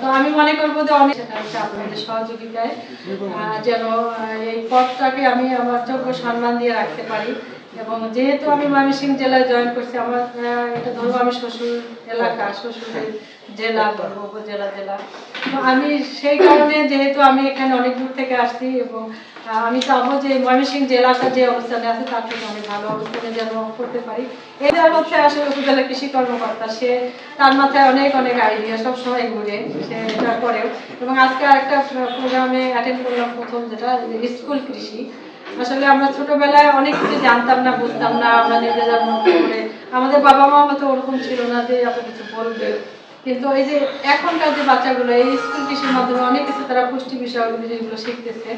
তো আমি মনে করব যে অনেক আপনাদের সহযোগিতায় যেন এই পথটাকে আমি আমার চোখ সম্মান দিয়ে রাখতে পারি। এবং যেহেতু আমি ময়মনসিংহ জেলায় জয়েন করছি, আমার এটা ধরবো আমি শ্বশুর এলাকা, শ্বশুরের জেলা বলব উপজেলা জেলা। তো আমি সেই কারণে যেহেতু আমি এখানে অনেক দূর থেকে আসছি এবং আমি চাবো যে ময়মনসিংহ জেলাটা যে অবস্থানে আছে, তার থেকে অনেক ভালো অবস্থানে যেন করতে পারি। এটা হচ্ছে আসলে উপজেলা কৃষি কর্মকর্তা, সে তার মাথায় অনেক অনেক আইডিয়া সব সময় ঘুরে, সে এটা করেও এবং আজকে আরেকটা প্রোগ্রামে অ্যাটেন্ড করলাম প্রথম, যেটা স্কুল কৃষি। আসলে আমরা ছোটবেলায় অনেক কিছু জানতাম না, বুঝতাম না, আমরা নিজেদের মতো করে। আমাদের বাবা মা হয়তো ওরকম ছিল না যে এত কিছু বলবে। কিন্তু এই যে এখনকার যে বাচ্চাগুলো, এই স্কুল কৃষির মাধ্যমে অনেক কিছু তারা পুষ্টি বিষয়ক জিনিসগুলো শিখতেছে।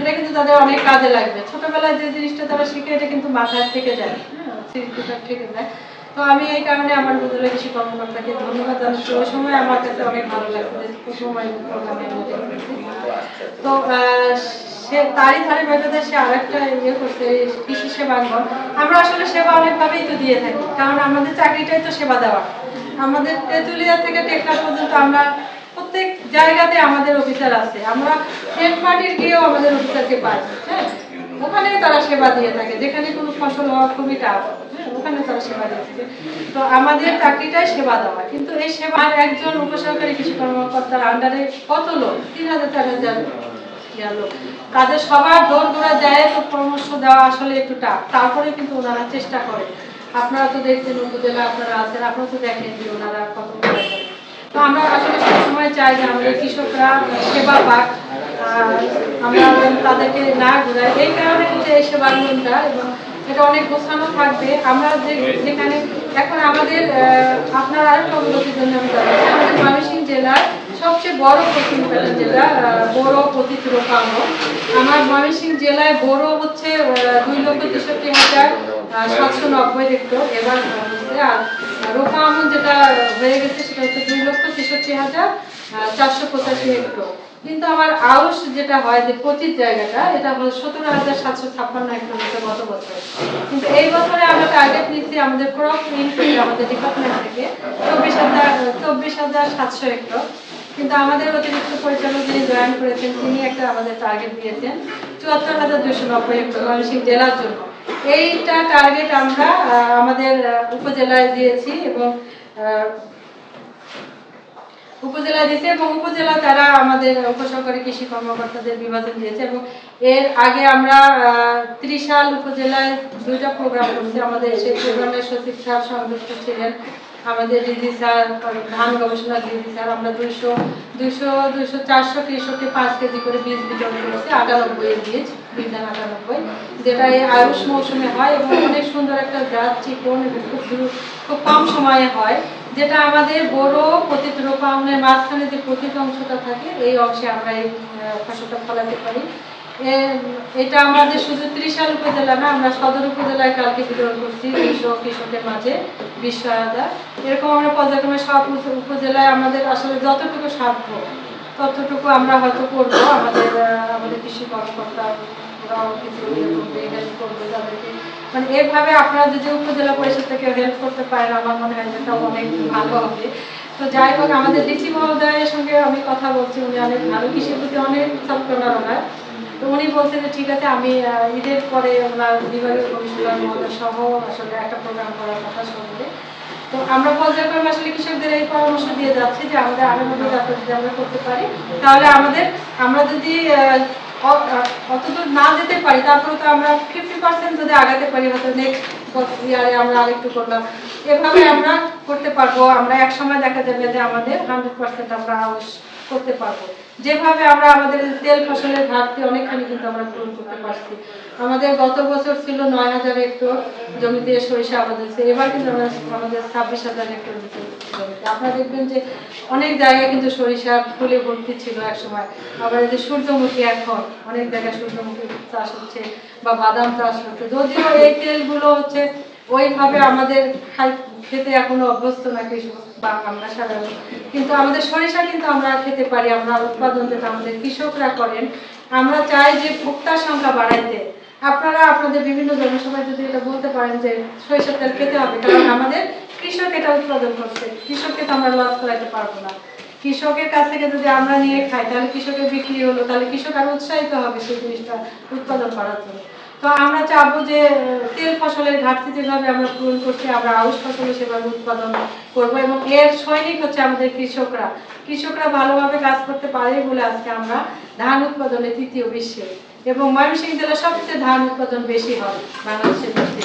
এটা কিন্তু তাদের অনেক কাজে লাগবে। ছোটবেলায় যে জিনিসটা তারা শিখে, এটা কিন্তু মাথায় থেকে যায়। হ্যাঁ থেকে যায়। তো আমি এই কারণে আমার উপজেলা কৃষি কর্মকর্তাকে ধন্যবাদ জানাচ্ছি। ওই সময় আমার কাছে অনেক ভালো করছি। তো সে তারই ধারে বেঁধে সে আরেকটা ইয়ে করছে, কৃষি সেবাঙ্গন আমরা আসলে সেবা অনেকভাবেই তো দিয়ে থাকি, কারণ আমাদের চাকরিটাই তো সেবা দেওয়া। আমাদের তেঁতুলিয়া থেকে টেকনা পর্যন্ত আমরা প্রত্যেক জায়গাতে আমাদের অফিসার আছে। আমরা সেন্ট মার্টির গিয়েও আমাদের অফিসারকে পাই হ্যাঁ? ওখানে তারা সেবা দিয়ে থাকে। যেখানে কোনো ফসল হওয়া খুবই টাফ। ওখানে সেবা থাকে তো আমাদের চাকরিটাই সেবা দেওয়া। কিন্তু এই সেবা একজন কৃষি কর্মকর্তার আন্ডারে কত লোক? তিন হাজার, চার হাজার তাদের সবার দৌড় দৌড়া যায় তো পরামর্শ দেওয়া আসলে একটু তারপরে কিন্তু ওনারা চেষ্টা করে। আপনারা তো দেখছেন উপজেলা আপনারা আছেন, আপনারা তো দেখেন যে ওনারা কত। তো আমরা আসলে সবসময় চাই যে আমাদের কৃষকরা সেবা পাক। আমরা তাদেরকে না ঘুরাই। এই কারণে কিন্তু এই সেবাগুলোটা এবং এটা অনেক গোছানো থাকবে। আমরা যেখানে এখন আমাদের আপনার আরেকটা অবগতির জন্য আমি জানাচ্ছি আমাদের ময়মনসিংহ জেলার সবচেয়ে বড় পশ্চিম জেলা বড় পতিত রোপাঙ্গ আমার ময়মনসিংহ জেলায় বড় হচ্ছে দুই লক্ষ তেষট্টি হাজার সাতশো নব্বই হেক্টর। এবার হচ্ছে, আর রোপা আমন যেটা হয়ে গেছে সেটা হচ্ছে দুই লক্ষ তেষট্টি হাজার চারশো পঁচাশি হেক্টর। কিন্তু আমার আউশ যেটা হয় যে পঁচিশ জায়গাটা, এটা হলো সতেরো হাজার সাতশো ছাপ্পান্ন হেক্টর গত বছর। কিন্তু এই বছরে আমরা টার্গেট নিচ্ছি আমাদের ক্রপ ইন থেকে আমাদের ডিপার্টমেন্ট থেকে, চব্বিশ হাজার চব্বিশ হাজার সাতশো হেক্টর কিন্তু আমাদের অতিরিক্ত পরিচালক যিনি জয়েন করেছেন, তিনি একটা আমাদের টার্গেট দিয়েছেন, চুয়াত্তর হাজার দুশো নব্বই হেক্টর ময়মনসিংহ জেলার জন্য। এইটা টার্গেট আমরা আমাদের উপজেলায় দিয়েছি এবং উপজেলা দিয়েছে এবং উপজেলা তারা আমাদের উপসহকারী কৃষি কর্মকর্তাদের বিভাজন দিয়েছে এবং এর আগে আমরা ত্রিশাল উপজেলায় দুইটা প্রোগ্রাম করছি। আমাদের সেই প্রোগ্রামের সচিব স্যার সংযুক্ত ছিলেন। আমাদের দিদি স্যার ধান গবেষণা দিদি স্যার। আমরা দুইশো দুইশো দুইশো চারশো কৃষককে পাঁচ কেজি করে বীজ বিতরণ করেছি, আটানব্বই বীজ বিজ্ঞান আটানব্বই, যেটা এই আয়ুষ মৌসুমে হয় এবং অনেক সুন্দর একটা গাছ, চিকন এবং খুব খুব কম সময়ে হয়। যেটা আমাদের বড় পতিত রোপাউনের মাঝখানে যে পতিত অংশটা থাকে, এই অংশে আমরা এই ফসলটা ফলাতে পারি। এটা আমাদের শুধু ত্রিশাল উপজেলা না, আমরা সদর উপজেলায় কালকে বিতরণ করছি দুইশো কৃষকের মাঝে বিশ সহায়তা। এরকম আমরা পর্যায়ক্রমে সব উপজেলায় আমাদের আসলে যতটুকু সাধ্য, ততটুকু আমরা হয়তো করব। আমাদের আমাদের কৃষি কর্মকর্তা কিছু করবে তাদেরকে মানে এভাবে আপনারা যদি উপজেলা পরিষদ থেকে হেল্প করতে পারেন, আমার মনে হয় যেটা অনেক ভালো হবে। তো যাই হোক, আমাদের ডিসি মহোদয়ের সঙ্গে আমি কথা বলছি, উনি অনেক ভালো কৃষির প্রতি অনেক সচেতন ওনার। তো উনি বলছেন যে, ঠিক আছে, আমি ঈদের পরে ওনার বিভাগীয় কমিশনার মহোদয় সহ আসলে একটা প্রোগ্রাম করার কথা শুনবে। তো আমরা পর্যায়ক্রমে আসলে কৃষকদের এই পরামর্শ দিয়ে যাচ্ছি যে, আমাদের আগামী যাত্রা যদি আমরা করতে পারি, তাহলে আমাদের, আমরা যদি অতদূর না যেতে পারি তারপরে তো আমরা ফিফটি পার্সেন্ট যদি আগাতে পারি, হয়তো নেক্সট ইয়ারে আমরা আরেকটু করলাম। এভাবে আমরা করতে পারব। আমরা এক সময় দেখা যাবে যে আমাদের হান্ড্রেড পার্সেন্ট আমরা করতে পারব। যেভাবে আমরা আমাদের তেল ফসলের ঘাটতি অনেকখানি কিন্তু আমরা পূরণ করতে পারছি। আমাদের গত বছর ছিল নয় হাজার হেক্টর জমিতে সরিষা আবাদ হয়েছে। এবার কিন্তু আমরা আমাদের ছাব্বিশ হাজার হেক্টর জমিতে আপনারা দেখবেন যে অনেক জায়গায় কিন্তু সরিষা ফুলে ভর্তি ছিল এক সময় আবার যে সূর্যমুখী এখন অনেক জায়গায় সূর্যমুখী চাষ হচ্ছে বা বাদাম চাষ হচ্ছে। যদিও এই তেলগুলো হচ্ছে ওইভাবে আমাদের খেতে এখনও অভ্যস্ত না কৃষক। আমরা সাধারণ। কিন্তু আমাদের সরিষা কিন্তু আমরা খেতে পারি, আমরা উৎপাদন যেটা আমাদের কৃষকরা করেন। আমরা চাই যে ভোক্তার সংখ্যা বাড়াইতে। আপনারা আপনাদের বিভিন্ন জনসভায় যদি এটা বলতে পারেন যে তেল খেতে হবে, কারণ আমাদের কৃষক এটা উৎপাদন করছে। কৃষককে তো আমরা লস করাইতে পারব না। কৃষকের কাছ থেকে যদি আমরা নিয়ে খাই, তাহলে কৃষকের বিক্রি হলো, তাহলে কৃষক আরও উৎসাহিত হবে সেই জিনিসটা উৎপাদন করার জন্য। তো আমরা চাবো যে, তেল ফসলের ঘাটতি যেভাবে আমরা পূরণ করছি, আমরা আউশ ফসল সেভাবে উৎপাদন করব এবং এর সৈনিক হচ্ছে আমাদের কৃষকরা। কৃষকরা ভালোভাবে কাজ করতে পারে বলে আজকে আমরা ধান উৎপাদনে তৃতীয় বিশ্বে। এবং ময়মনসিংহ জেলা সবচেয়ে ধান উৎপাদন বেশি হয় বাংলাদেশের মধ্যে।